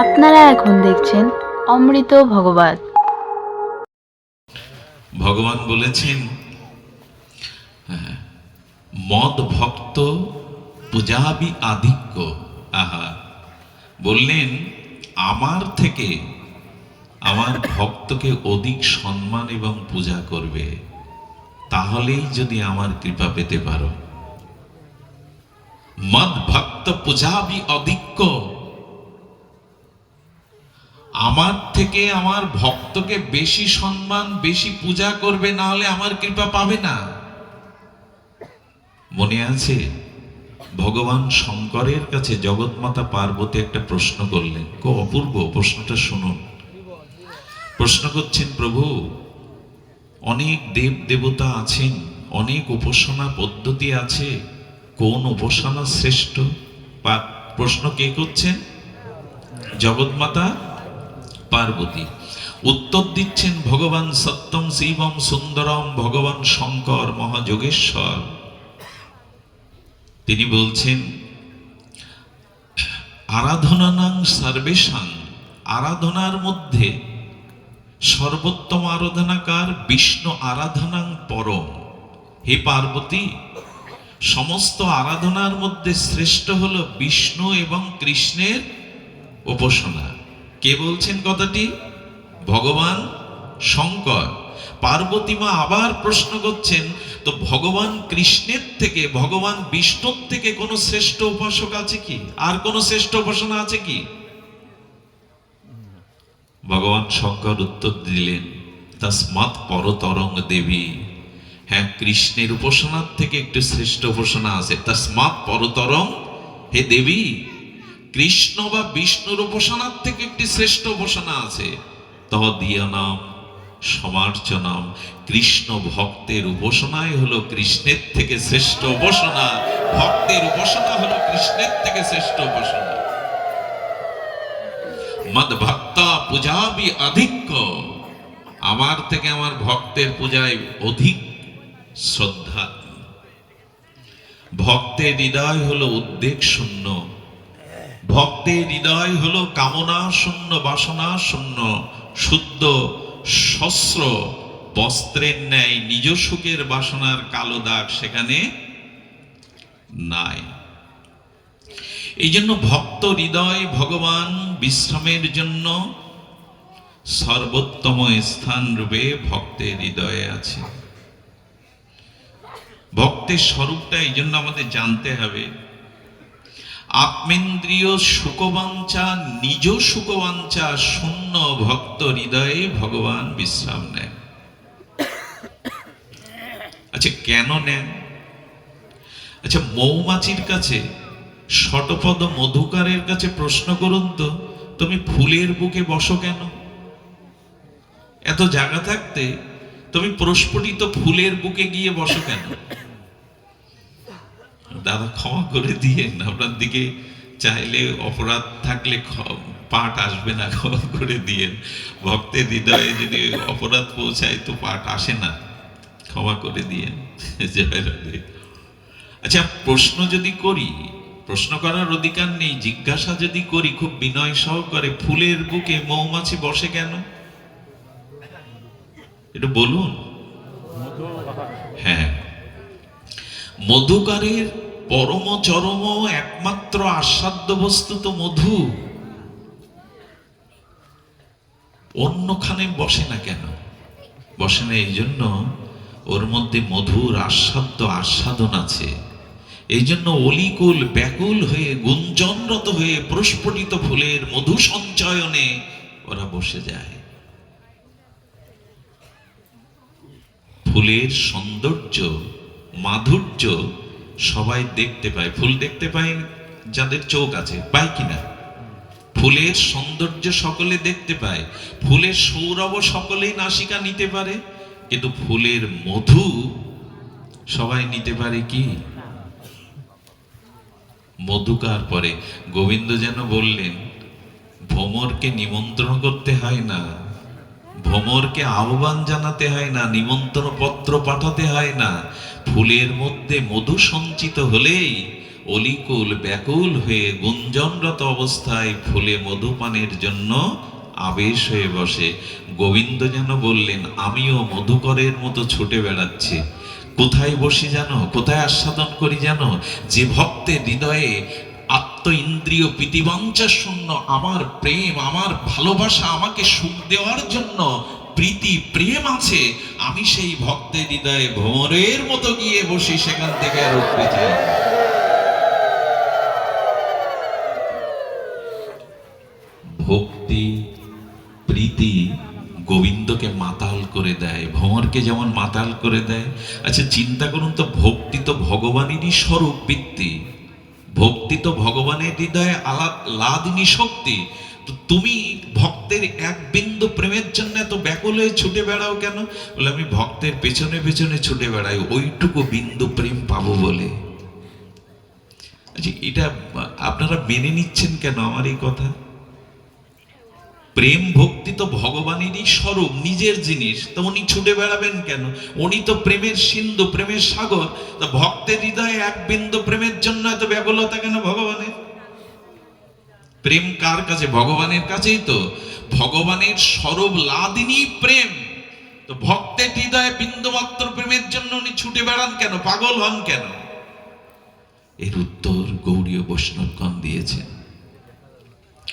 আপনারা এখন দেখছেন অমৃত ভগবত। ভগবান বলেছেন হ্যাঁ, মদ ভক্ত পূজাবি আধিক্য। আহা বললেন আমার থেকে আমার ভক্তকে অধিক সম্মান এবং পূজা করবে তাহলেই যদি আমার কৃপা পেতে পারো। মদ ভক্ত পূজাবি অধিক্য আমার থেকে আমার ভক্তকে বেশি সম্মান, বেশি পূজা করবে, না হলে আমার কৃপা পাবে না। মনে আছে, ভগবান শঙ্করের কাছে জগৎমাতা পার্বতী একটা প্রশ্ন করলেন। কো, অপূর্ব প্রশ্নটা শুনুন। প্রশ্ন করছেন, প্রভু, অনেক দেব দেবতা আছেন, অনেক উপাসনা পদ্ধতি আছে, কোন উপাসনা শ্রেষ্ঠ? বা প্রশ্ন কে করছেন? জগৎমাতা? পার্বতী। উত্তর দিচ্ছেন ভগবান সত্যম শিবম সুন্দরম ভগবান শঙ্কর মহাযোগেশ্বর। তিনি বলছেন আরাধনানাং সর্বেশাং, আরাধনার মধ্যে সর্বোত্তম আরাধনাকার বিষ্ণু আরাধনাং পরম। হে পার্বতী, সমস্ত আরাধনার মধ্যে শ্রেষ্ঠ হল বিষ্ণু এবং কৃষ্ণের উপাসনা। কে বলছেন কথাটি? ভগবান শঙ্কর। পার্বতী মা আবার প্রশ্ন করছেন, তো ভগবান কৃষ্ণের থেকে, ভগবান বিষ্ণুর থেকে কোনো শ্রেষ্ঠ উপাসক আছে কি? আর কোনো শ্রেষ্ঠ উপাসনা আছে কি? ভগবান শঙ্কর উত্তর দিলেন, তসমাৎ পরতরং দেবী। হ্যাঁ কৃষ্ণের উপাসনার থেকে একটু শ্রেষ্ঠ উপাসনা আছে। তসমাৎ পরতরং হে দেবী। কৃষ্ণ বা বিষ্ণুর উপাসনার থেকে একটি শ্রেষ্ঠ উপাসনা আছে। তদিয়নাম সমার্চনাম কৃষ্ণ ভক্তের উপাসনাই হলো কৃষ্ণের থেকে শ্রেষ্ঠ উপাসনা। ভক্তের উপাসনা হলো কৃষ্ণের থেকে শ্রেষ্ঠ উপাসনা। মদ ভক্তা পূজাবি অধিক আমার থেকে আমার ভক্তের পূজায় অধিক শ্রদ্ধা। ভক্তের হৃদয় হলো উদ্বেগ শূন্য। ভক্তের হৃদয় হল কামনা শূন্য, বাসনা শূন্য, শুদ্ধ শস্ত্র বস্ত্রের ন্যায় নিজ সুখের বাসনার কালো দাগ সেখানে নাই। এই জন্য ভক্ত হৃদয় ভগবান বিশ্রামের জন্য সর্বোত্তম স্থান রূপে ভক্তের হৃদয়ে আছে। ভক্তের স্বরূপটা এই জন্য আমাদের জানতে হবে। আত্মেন্দ্রিয় সুখবাঞ্ছা, নিজ সুখবাঞ্ছা, শূন্য ভক্ত হৃদয়ে ভগবান বিশ্রাম নেন আচ্ছা কেন নেন? আচ্ছা মৌমাছির কাছে শটপদ মধুকারের কাছে প্রশ্ন করুন তো, তুমি ফুলের বুকে বসো কেন? এত জায়গা থাকতে, তুমি প্রস্ফুটিত ফুলের বুকে গিয়ে বসো কেন? দাদা ক্ষমা করে দিয়েন, আপনার দিকে চাইলে অপরাধ থাকলে পাঠ আসবে না, ক্ষমা করে দিয়েন। ভক্তের হৃদয়ে যদি অপরাধ পৌঁছায় তো পাঠ আসে না, ক্ষমা করে দিয়েন। আচ্ছা প্রশ্ন যদি করি, প্রশ্ন করার অধিকার নেই, জিজ্ঞাসা যদি করি, খুব বিনয় সহকারে, ফুলের বুকে মৌমাছি বসে কেন? একটু বলুন। হ্যাঁ। মধুকারের পরম চরম একমাত্র আস্বাদ্য বস্তু তো মধু। অন্যখানে বসে না কেন? বসে না এই জন্য ওর মধ্যে মধুর আস্বাদ্য আস্বাদন আছে। এই জন্য অলিকুল ব্যাকুল হয়ে, গুঞ্জনরত হয়ে, প্রস্ফুটিত ফুলের মধু সঞ্চয়নে ওরা বসে যায়। ফুলের সৌন্দর্য, মাধুর্য সবাই দেখতে পায়। ফুল দেখতে পায় যাদের চোখ আছে পায় কিনা? ফুলের সৌন্দর্য সকলে দেখতে পায়। ফুলের সৌরভ সকলেই নাসিকা নিতে পারে। কিন্তু ফুলের মধু সবাই নিতে পারে কি? মধুকার পরে? গোবিন্দ যেন বললেন, ভ্রমরকে নিমন্ত্রণ করতে হয় না। ভ্রমরকে আহ্বান জানাতে হয় না নিমন্ত্রণ পত্র পাঠাতে হয় না। ফুলের মধ্যে মধু সঞ্চিত হলেই অলিকুল ব্যাকুল হয়ে গুঞ্জনরত অবস্থায় ফুলে মধুপানের জন্য আবেশ হয়ে বসে। গোবিন্দ যেন বললেন, আমিও মধুকরের মতো ছুটে বেড়াচ্ছি। কোথায় বসি জানো? কোথায় আস্বাদন করি জানো? যে ভক্তের হৃদয়ে আত্ম ইন্দ্রিয় প্রীতিবাঞ্ছা শূন্য, আমার প্রেম, আমার ভালোবাসা আমাকে সুখ দেওয়ার জন্য প্রীতি, প্রেম আছে। আমি সেই ভক্তের হৃদয়ে ভ্রমরের মতো গিয়ে বসি, সেখান থেকে আর উঠতে ভক্তি, প্রীতি গোবিন্দকে মাতাল করে দেয় ভ্রমরকে যেমন মাতাল করে দেয়। আচ্ছা চিন্তা করুন তো, ভক্তি তো ভগবানেরই স্বরূপ, বৃত্তি। ভক্তি তো ভগবানের হৃদয়ে আলাদ, লাদিনী শক্তি। তো তুমি ভক্তের এক বিন্দু প্রেমের জন্য এত ব্যাকুল হয়ে ছুটে বেড়াও কেন? বলে আমি ভক্তের পেছনে পেছনে ছুটে বেড়াই, ওইটুকু বিন্দু প্রেম পাবো বলে। আচ্ছা এটা আপনারা মেনে নিচ্ছেন কেন আমার এই কথা? প্রেম ভক্তি তো ভগবানেরই স্বরূপ, নিজের জিনিস। তো উনি ছুটে বেড়াবেন কেন? উনি তো প্রেমের সিন্ধু, প্রেমের সাগর। তো ভক্তের হৃদয়ে এক বিন্দু প্রেমের জন্য এত ব্যাকুলতা কেন ভগবানের? প্রেম কার কাছে? ভগবানের কাছেই তো। ভগবানের স্বরূপ লাদিনী প্রেম। তো ভক্তের হৃদয়ে বিন্দু মাত্র প্রেমের জন্য উনি ছুটে বেড়ান কেন? পাগল হন কেন? এর উত্তর গৌরীয় বৈষ্ণবগণ দিয়েছেন।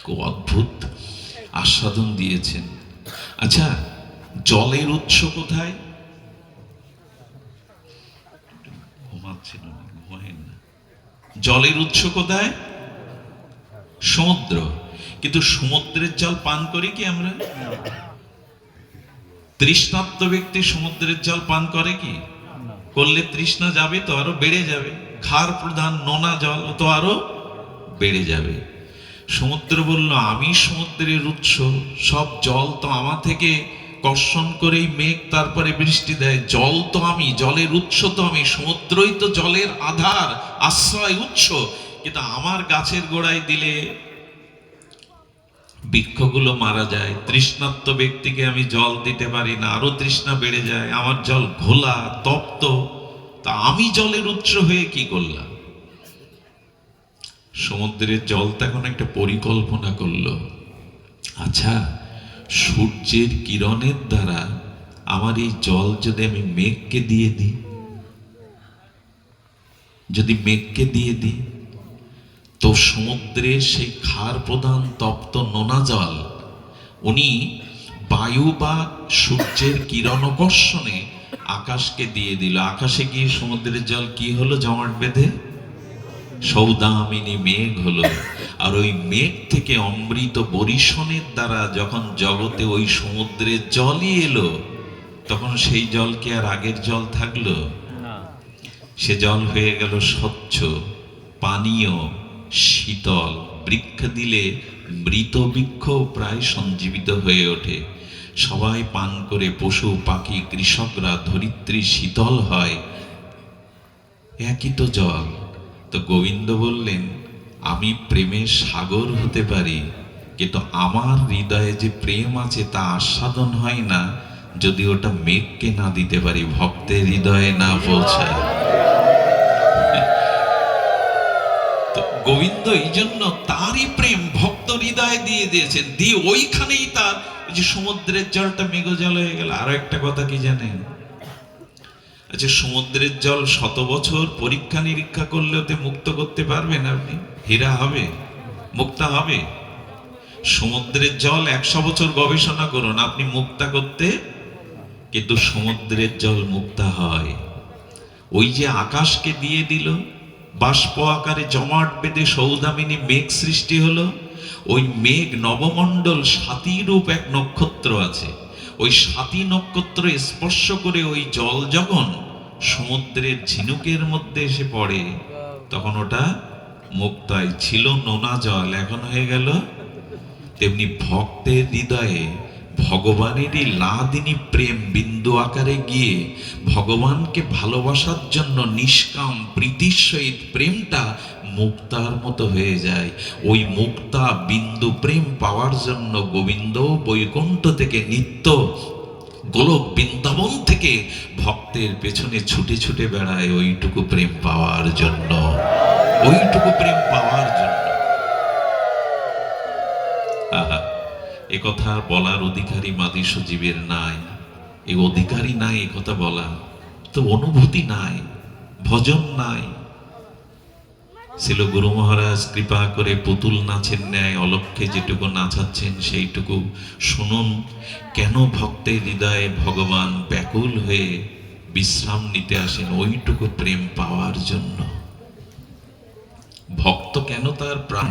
খুব অদ্ভুত। আস্বাদন দিয়েছেন। আচ্ছা জলের উৎস কোথায়? না জলের উৎস কোথায়? সমুদ্র। কিন্তু সমুদ্রের জল পান করি কি আমরা? তৃষ্ণাত্ম ব্যক্তি সমুদ্রের জল পান করে কি? করলে তৃষ্ণা যাবে তো আরও বেড়ে যাবে। খার প্রধান নোনা জল তো আরও বেড়ে যাবে। সমুদ্র বলল, আমি সমুদ্রের উৎস। সব জল তো আমার থেকে কর্ষণ করেই মেঘ, তারপরে বৃষ্টি দেয়। জল তো আমি, জলের উৎস তো আমি, সমুদ্রই তো জলের আধার, আশ্রয় উৎস। কিন্তু আমার গাছের গোড়ায় দিলে বৃক্ষগুলো মারা যায়। তৃষ্ণাত্ম ব্যক্তিকে আমি জল দিতে পারি না, আরও তৃষ্ণা বেড়ে যায়। আমার জল ঘোলা, তপ্ত। তা আমি জলের উৎস হয়ে কি করলাম? সমুদ্রের জল তখন একটা পরিকল্পনা করল। আচ্ছা সূর্যের কিরণের দ্বারা আমার এই জল যদি আমি মেঘকে দিয়ে দিই, যদি মেঘকে দিয়ে দিই, তো সমুদ্রের সেই ক্ষার প্রধান তপ্ত নোনা জল, উনি বায়ু বা সূর্যের কিরণকর্ষণে আকাশকে দিয়ে দিল। আকাশে গিয়ে সমুদ্রের জল কি হলো জমাট বেঁধে? সৌদামিনী মেঘ হলো। আর ওই মেঘ থেকে অমৃত বরিশনের দ্বারা যখন জগতে ওই সমুদ্রের জলই এলো তখন সেই জল কি আর আগের জল থাকল? সে জল হয়ে গেল স্বচ্ছ পানীয় শীতল। বৃক্ষ দিলে মৃত বৃক্ষ প্রায় সঞ্জীবিত হয়ে ওঠে। সবাই পান করে পশু পাখি কৃষকরা ধরিত্রী শীতল হয়। একই তো জল। তো গোবিন্দ বললেন, আমি প্রেমের সাগর হতে পারি, কিন্তু আমার হৃদয়ে যে প্রেম আছে তা আস্বাদন হয় না, যদি ওটা মেঘকে না দিতে পারি, ভক্তের হৃদয়ে না পৌঁছায়। গোবিন্দ এই জন্য তারই প্রেম ভক্ত হৃদয়ে দিয়ে দিয়েছেন। দিয়ে ওইখানেই তার যে সমুদ্রের জলটা মেঘ জল হয়ে গেল। আরও একটা কথা কি জানেন? আচ্ছা সমুদ্রের জল শত বছর পরীক্ষা নিরীক্ষা করলে ওতে মুক্ত করতে পারবেন আপনি? হীরা হবে, মুক্তা হবে। সমুদ্রের জল একশো বছর গবেষণা করুন, আপনি মুক্তা করতে। কিন্তু সমুদ্রের জল মুক্তা হয়। ওই যে আকাশকে দিয়ে দিল, বাষ্প আকারে জমাট বেঁধে সৌদামিনী মেঘ সৃষ্টি হলো, ওই মেঘ নবমণ্ডল সাতী রূপ এক নক্ষত্র আছে। ওই সাতী নক্ষত্র স্পর্শ করে ওই জল যখন সমুদ্রের ঝিনুকের মধ্যে এসে পড়ে, তখন ওটা মুক্তায় ছিল নোনা জল, এখন হয়ে গেল তেমনি ভক্তের হৃদয়ে ভগবানেরই লাদিনী প্রেম বিন্দু আকারে গিয়ে ভগবানকে ভালোবাসার জন্য নিষ্কাম, প্রীতির সহিত প্রেমটা মুক্তার মতো হয়ে যায়। ওই মুক্তা বিন্দু প্রেম পাওয়ার জন্য গোবিন্দ বৈকুণ্ঠ থেকে নিত্য গোলক বৃন্দাবন থেকে ভক্তের পেছনে ছুটে ছুটে বেড়ায় ওইটুকু প্রেম পাওয়ার জন্য। ওইটুকু প্রেম পাওয়ার জন্য আহা এ কথা বলার অধিকারী মাদি সজীবের নাই। এই অধিকারী নাই এ কথা বলা। তো অনুভূতি নাই, ভজন নাই। ছিল গুরু মহারাজ কৃপা করে পুতুল নাচের ন্যায় অলক্ষে যেটুকু নাচাচ্ছেন সেইটুকু। শুনুন, কেন ভক্তের হৃদয়ে ভগবান ব্যাকুল হয়ে বিশ্রাম নিতে আসেন ওইটুকু প্রেম পাওয়ার জন্য? কেন তার প্রাণ?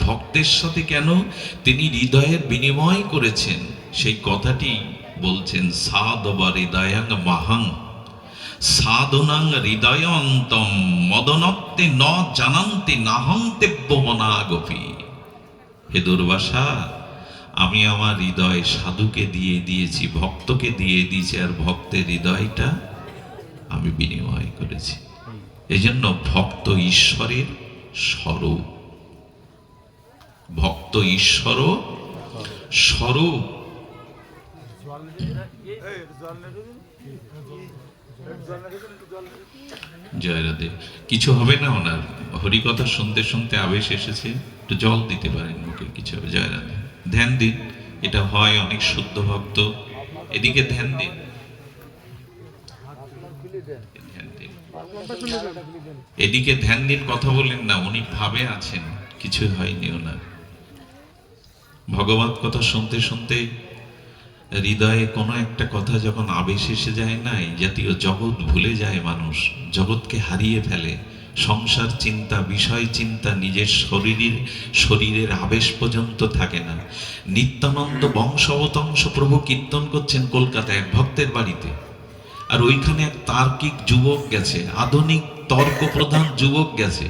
ভক্তের সাথে কেন তিনি হৃদয়ের বিনিময় করেছেন? সেই কথাটি বলছেন সাদবা হৃদয়াং মাহাং। সাধনাং হৃদয়ন্তম মদনত্তে ন জানান্তে নাহং তেব্যমনাগপি হে দুর্বাসা আমি আমার হৃদয় সাধুকে দিয়ে দিয়েছি ভক্তকে দিয়ে দিয়েছি আর ভক্তের হৃদয়টা আমি বিনিময় করেছি। এজন্য ভক্ত ঈশ্বরের স্বরূপ। ভক্ত ঈশ্বর স্বরূপ। জয় রাধে। কিছু হবে না ওনার? হরিকথা শুনতে শুনতে আবেশ এসেছে। একটু জল দিতে পারেন মুখে, কিছু হবে। জয় রাধে। ধ্যান দিন। এটা হয় অনেক শুদ্ধ ভক্ত। এদিকে ধ্যান দিন ধ্যান দিন এদিকে ধ্যান দিন কথা বলেন না, উনি ভাবে আছেন কিছু হয়নি ওনার। ভগবত কথা শুনতে শুনতে হৃদয়ে কোনো একটা কথা যখন আবেশ এসে যায় না, এই জাতীয় জগৎ ভুলে যায় মানুষ, জগৎকে হারিয়ে ফেলে। সংসার চিন্তা, বিষয় চিন্তা নিজের শরীরের শরীরের আবেশ পর্যন্ত থাকে না। নিত্যানন্দ বংশবতংশ প্রভু কীর্তন করছেন কলকাতায় ভক্তের বাড়িতে। আর ওইখানে এক তার্কিক যুবক গেছে, আধুনিক তর্ক প্রধান যুবক গেছে।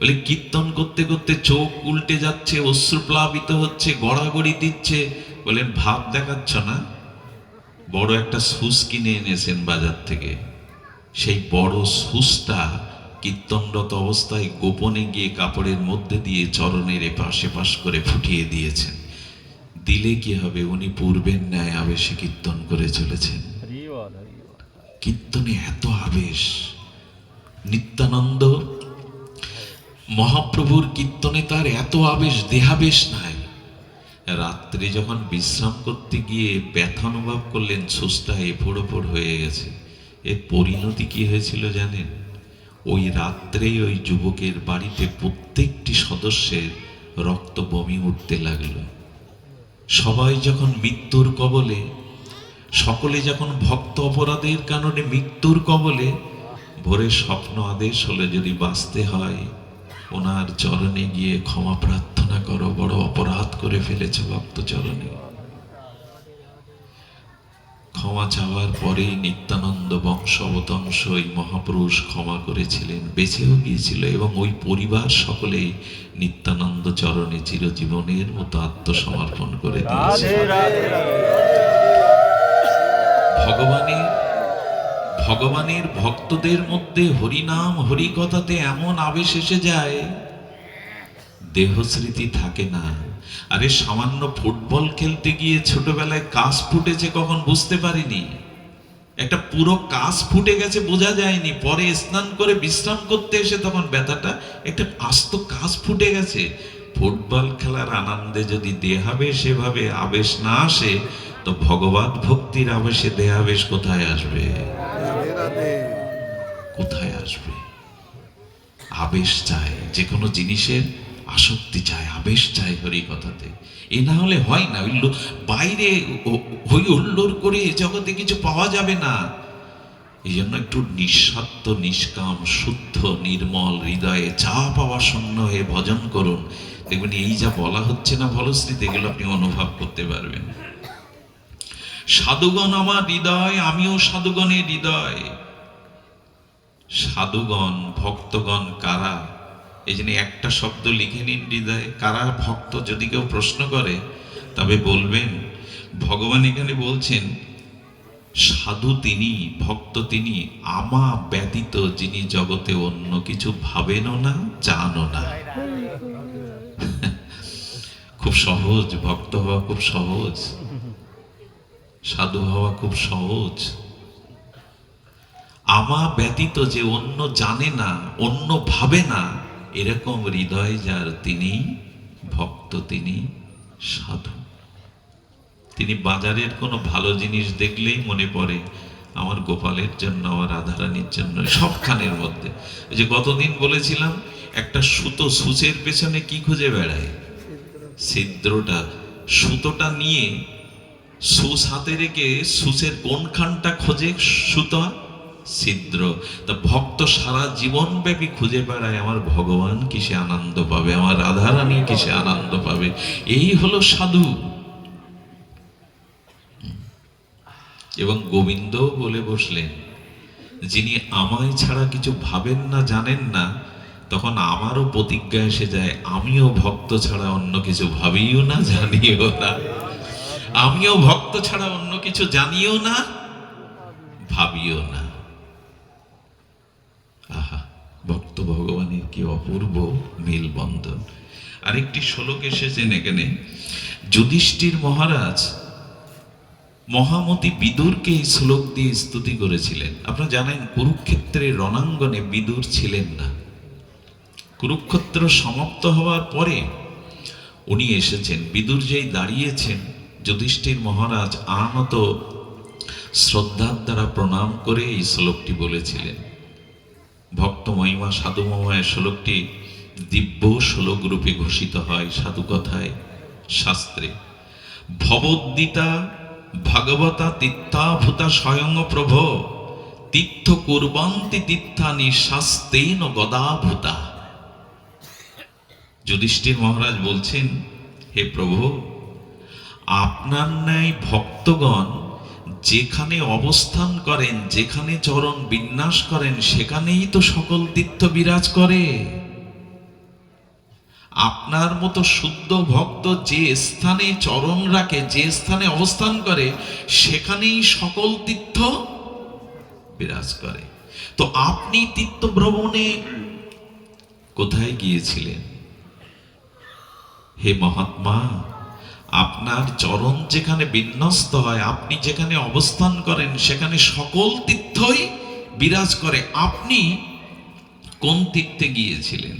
বলে, কীর্তন করতে করতে চোখ উল্টে যাচ্ছে অশ্রুপ্লাবিত হচ্ছে, গড়াগড়ি দিচ্ছে। বলেন ভাব দেখাচ্ছ না? বড় একটা সুস কিনে এনেছেন বাজার থেকে। সেই বড় সুসটা কীর্তনরত অবস্থায় গোপনে গিয়ে কাপড়ের মধ্যে দিয়ে চরণের এপাশ পাশ করে ফুটিয়ে দিয়েছেন। দিলে কি হবে? উনি পূর্বের ন্যায় আবেশে কীর্তন করে চলেছেন। কীর্তনে এত আবেশ। নিত্যানন্দ, মহাপ্রভুর কীর্তনে তার এত আবেশ, দেহাবেশ নাই। রাত্রে যখন বিশ্রাম করতে গিয়ে ব্যথা অনুভব করলেন, সুস্থা এফোড় ওপড় হয়ে গেছে। এর পরিণতি কি হয়েছিল জানেন? ওই রাত্রেই ওই যুবকের বাড়িতে প্রত্যেকটি সদস্যের রক্ত বমি উঠতে লাগল। সবাই যখন মৃত্যুর কবলে সকলে যখন ভক্ত অপরাধের কারণে মৃত্যুর কবলে, ভোরে স্বপ্ন আদেশ হলে যদি বাঁচতে হয়, ওনার চরণে গিয়ে ক্ষমা প্রার্থনা করো, বড় অপরাধ করে ফেলেছে ভক্ত চরণে। ক্ষমা চাওয়ার পরেই নিত্যানন্দ বংশবতংশ এই মহাপুরুষ ক্ষমা করেছিলেন, বেঁচেও গিয়েছিল এবং ওই পরিবার সকলেই নিত্যানন্দ চরণে চিরজীবনের মতো আত্মসমর্পণ করে দিয়েছে। ভগবানের ভগবানের ভক্তদের মধ্যে হরিনাম হরিকথাতে এমন আবেশ এসে যায়, দেহস্মৃতি থাকে না। আরে সামান্য ফুটবল খেলতে গিয়ে ছোটবেলায় কাজ ফুটেছে কখন বুঝতে পারিনি। একটা পুরো কাজ ফুটে গেছে বোঝা যায়নি। পরে স্নান করে বিশ্রাম করতে এসে তখন ব্যথাটা একটা আস্ত কাজ ফুটে গেছে। ফুটবল খেলার আনন্দে যদি দেহাবে সেভাবে আবেশ না আসে তো ভগবান ভক্তির আবেশে দেহাবেশ কোথায় আসবে? কোথায় আসবে? আবেশ চায় যে কোনো জিনিসের আসক্তি চায় আবেশ চায় হরি কথাতে। এ না হলে হয় না বাইরে হই হুল্লোড় করে জগতে কিছু পাওয়া যাবে না। এই জন্য একটু নিঃস্বার্থ নিষ্কাম শুদ্ধ নির্মল হৃদয়ে চা পাওয়া শূন্য হয়ে ভজন করুন। দেখবেন এই যা বলা হচ্ছে না ফলশ্রুতি এগুলো আপনি অনুভব করতে পারবেন। সাধুগণ আমার হৃদয় আমিও সাধুগণের হৃদয় সাধুগণ ভক্তগণ কারা? এই জন্য একটা শব্দ লিখে নিন হৃদয়ে কারা ভক্ত যদি কেউ প্রশ্ন করে তবে বলবেন ভগবান এখানে বলছেন সাধু তিনি ভক্ত তিনি আমা ব্যতীত যিনি জগতে অন্য কিছু ভাবেনও না জানো না। খুব সহজ ভক্ত হওয়া খুব সহজ। সাধু হওয়া খুব সহজ। আমা ব্যতীত যে অন্য জানে না, অন্য ভাবে না, এরকম হৃদয় যার তিনি, ভক্ত তিনি, সাধু। তিনি বাজারের কোনো ভালো জিনিস দেখলেই মনে পড়ে, আমার গোপালের জন্য, আমার রাধারানীর জন্য, সবখানের মধ্যে। ওই যে গতদিন বলেছিলাম, একটা সুতো সুচের পেছনে কি খুঁজে বেড়ায়? ছিদ্রটা। সুতোটা নিয়ে সুস হাতে রেখে সুসের কোনখানটা খোঁজে সুতো? ছিদ্র। তা ভক্ত সারা জীবন ব্যাপী খুঁজে বেড়ায়, আমার ভগবান কিসে আনন্দ পাবে? আমার রাধারানী কিসে আনন্দ পাবে? এই হলো সাধু। এবং গোবিন্দ বলে বসলেন, যিনি আমায় ছাড়া কিছু ভাবেন না, জানেন না, তখন আমারও প্রতিজ্ঞা এসে যায়, আমিও ভক্ত ছাড়া অন্য কিছু ভাবিও না, জানিও না। আমিও ভক্ত ছাড়া অন্য কিছু জানিও না, ভাবিও না। আহা, ভক্ত ভগবানের কি অপূর্ব মেলবন্ধন। আরেকটি শ্লোক এসেছেন এখানে যুধিষ্ঠির মহারাজ মহামতি বিদুরকে এই শ্লোক দিয়ে স্তুতি করেছিলেন। আপনারা জানেন, কুরুক্ষেত্রের রণাঙ্গনে বিদুর ছিলেন না। কুরুক্ষেত্র সমাপ্ত হওয়ার পরে উনি এসেছেন, বিদুর যেই দাঁড়িয়েছেন যুধিষ্ঠির মহারাজ আনত শ্রদ্ধার দ্বারা প্রণাম করে এই শ্লোকটি বলেছিলেন। ভক্ত মহিমা সাধু মহায় শ্লোকটি দিব্য শ্লোক রূপে ঘোষিত হয় সাধু কথায় শাস্ত্রে। ভবদ্গীতা ভগবতা তীর্থাভূতা স্বয়ং প্রভ তীর্থ কুর্বন্তি তীর্থানি শাস্তেন গদাভূতা যুধিষ্ঠির মহারাজ বলছেন, হে প্রভু আপনার ন্যায় ভক্তগণ যেখানে অবস্থান করেন, যেখানে চরণ বিন্যাস করেন, সেখানেই তো সকল তীর্থ বিরাজ করে। আপনার মতো শুদ্ধ ভক্ত যে স্থানে চরণ রাখে, যে স্থানে অবস্থান করে, সেখানেই সকল তীর্থ বিরাজ করে। তো আপনি তীর্থ ভ্রমণে কোথায় গিয়েছিলেন? হে মহাত্মা আপনার চরণ যেখানে বিন্যস্ত হয়, আপনি যেখানে অবস্থান করেন, সেখানে সকল তীর্থই বিরাজ করে। আপনি কোন তীর্থে গিয়েছিলেন?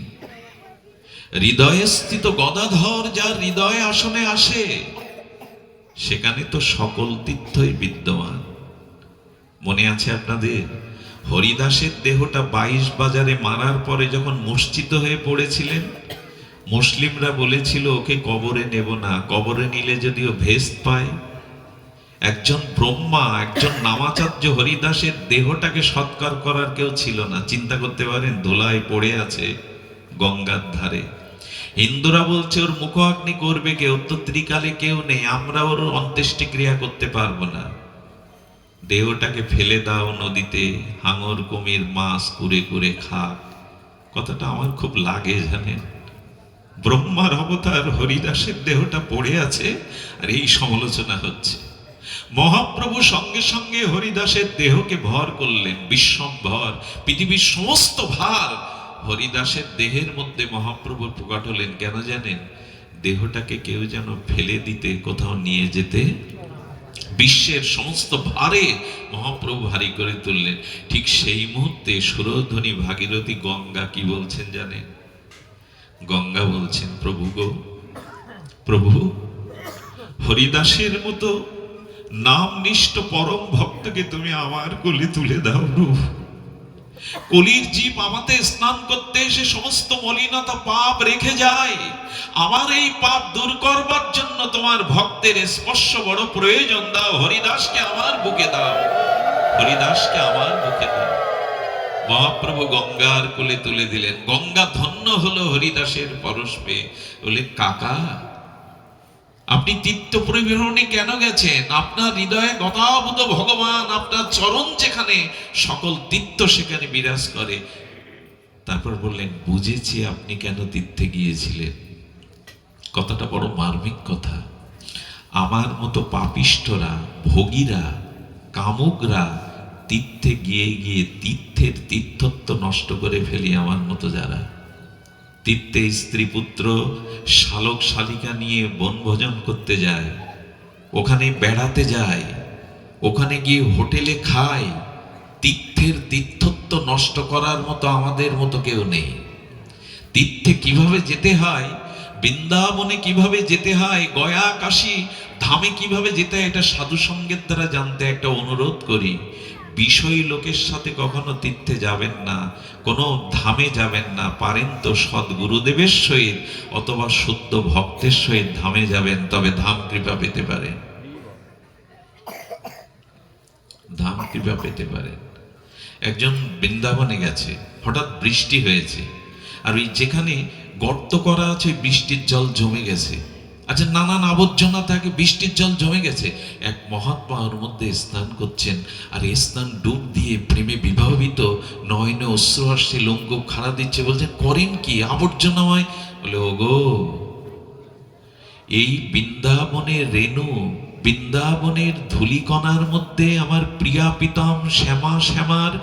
হৃদয়ে স্থিত গদাধর যার হৃদয় আসনে আসে, সেখানে তো সকল তীর্থই বিদ্যমান। মনে আছে আপনাদের? হরিদাসের দেহটা বাইশ বাজারে মারার পরে যখন মসজিদ হয়ে পড়েছিলেন মুসলিমরা বলেছিল, ওকে কবরে নেব না। কবরে নিলে যদিও ভেস্ত পায়? একজন ব্রহ্মা, একজন নামাচার্য হরিদাসের দেহটাকে সৎকার করার কেউ ছিল না। চিন্তা করতে পারেন ধুলায় পড়ে আছে গঙ্গার ধারে। হিন্দুরা বলছে, ওর মুখ করবে কেউ তো ত্রিকালে কেউ নেই। আমরা ওর অন্ত্যেষ্টি ক্রিয়া করতে পারব না। দেহটাকে ফেলে দাও নদীতে, হাঙর কুমির মাছ কুরে কুরে খাক। কথাটা আমার খুব লাগে জানেন। ব্রহ্মার অবতার হরিদাসের দেহটা পড়ে আছে আর এই সমালোচনা হচ্ছে। মহাপ্রভু সঙ্গে সঙ্গে হরিদাসের দেহকে ভর করলেন, বিশ্বম্ভর, পৃথিবীর সমস্ত ভার। হরিদাসের দেহের মধ্যে মহাপ্রভু প্রকাট হলেন, কেন জানেন? দেহটাকে কেউ যেন ফেলে দিতে, কোথাও নিয়ে যেতে। বিশ্বের সমস্ত ভারে মহাপ্রভু ভারী করে তুললেন। ঠিক সেই মুহূর্তে সুরধ্বনি ভাগীরথী গঙ্গা কি বলছেন জানেন? গঙ্গা বলছেন, প্রভু গো, প্রভু, হরিদাসের মতো নাম নিষ্ঠ পরম ভক্তকে তুমি আমার কোলে তুলে দাও, প্রভু। কলির জীব আমাতে স্নান করতে এসে সমস্ত মলিনতা পাপ রেখে যায়। আমার এই পাপ দূর করবার জন্য তোমার ভক্তের স্পর্শ বড় প্রয়োজন। দাও, হরিদাসকে আমার বুকে দাও। হরিদাসকে আমার বুকে দাও। মহাপ্রভু গঙ্গার কোলে তুলে দিলেন। গঙ্গা ধন্য হলো হরিদাসের পরশ পেয়ে। বলে, কাকা, আপনি তীর্থ পরিভ্রমণে কেন গেছেন? আপনার হৃদয়ে গতাভূত ভগবান, আপনার চরণ যেখানে, সকল তীর্থ সেখানে বিরাজ করে। তারপর বললেন, বুঝেছি আপনি কেন তীর্থে গিয়েছিলেন। কথাটা বড় মার্মিক কথা। আমার মতো পাপিষ্টরা ভোগীরা, কামুকরা তীর্থে গিয়ে গিয়ে তীর্থের তীর্থত্ব নষ্ট করে ফেলি আমার মতো যারা। তীর্থে স্ত্রী পুত্র শালক শালিকা নিয়ে বনভোজন করতে যায়, ওখানে বেড়াতে যায়, ওখানে গিয়ে হোটেলে খায়, তীর্থের তীর্থত্ব নষ্ট করার মতো আমাদের মতো কেউ নেই। তীর্থে কীভাবে যেতে হয়, বৃন্দাবনে কীভাবে যেতে হয়, গয়া, কাশী, ধামে কীভাবে যেতে হয়, এটা সাধু সঙ্গের দ্বারা জানতে একটা অনুরোধ করি। বিষয়ী লোকের সাথে কখনো তীর্থে যাবেন না, কোনো ধামে যাবেন না, পারেন তো সৎ গুরুদেবের সহিত অথবা শুদ্ধ ভক্তের সহিত ধামে যাবেন, তবে ধাম কৃপা পেতে পারেন ধাম কৃপা পেতে পারেন একজন বৃন্দাবনে গেছে, হঠাৎ বৃষ্টি হয়েছে, আর ওই যেখানে গর্ত করা আছে বৃষ্টির জল জমে গেছে। আচ্ছা নানান আবর্জনা থাকে, বৃষ্টির জল জমে গেছে। এক মহাত্মা মধ্যে স্নান করছেন, আর স্নান ডুব দিয়ে প্রেমে বিভাবিত নয়নে অশ্রু আসছে লঙ্গ খাড়া দিচ্ছে, বলছেন করেন কি আবর্জনাময় বলে, ওগো, এই বৃন্দাবনের রেণু, বৃন্দাবনের ধুলিকণার মধ্যে আমার প্রিয়া পিতম শ্যামা শ্যামার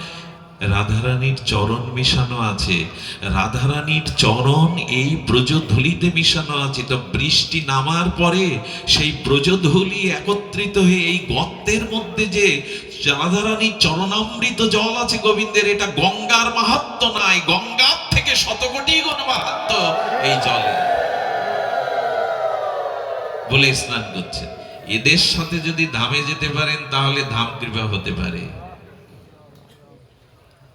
রাধারানীর চরণ মিশানো আছে। রাধারানীর চরণ এই ব্রজধুলিতে মিশানো আছে। তো বৃষ্টি নামার পরে সেই ব্রজধুলি একত্রিত হয়ে এই গর্তের মধ্যে যে রাধারানীর চরণামৃত জল আছে গোবিন্দের, এটা গঙ্গার মাহাত্ম নাই। গঙ্গার থেকে শতকোটি গুণ মাহাত্ম এই জলে। বলে স্নান করছেন এদের সাথে যদি ধামে যেতে পারেন, তাহলে ধাম কৃপা হতে পারে।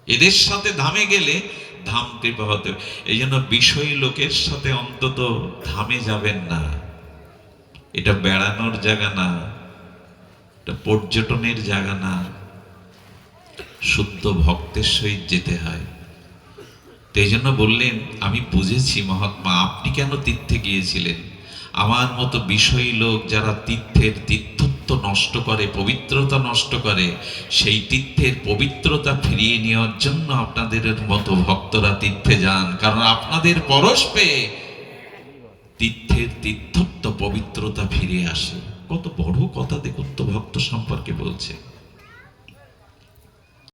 এদের সাথে ধামে গেলে ধাম কৃপা হতে। এই জন্য বিষয়ী লোকের সাথে অন্তত ধামে যাবেন না। এটা বেড়ানোর জায়গা না, এটা পর্যটনের জায়গা না। শুদ্ধ ভক্তের সহিত যেতে হয়। এই জন্য বললেন, আমি বুঝেছি মহাত্মা, আপনি কেন তীর্থে গিয়েছিলেন? আমার মতো বিষয়ী লোক যারা তীর্থের তীর্থত্ব নষ্ট করে, পবিত্রতা নষ্ট করে, সেই তীর্থের পবিত্রতা ফিরিয়ে নেওয়ার জন্য আপনাদের মতো ভক্তরা তীর্থে যান। কারণ আপনাদের পরশ পেয়ে তীর্থের তীর্থত্ব পবিত্রতা ফিরে আসে। কত বড় কথা দেখুন তো, ভক্ত সম্পর্কে বলছে।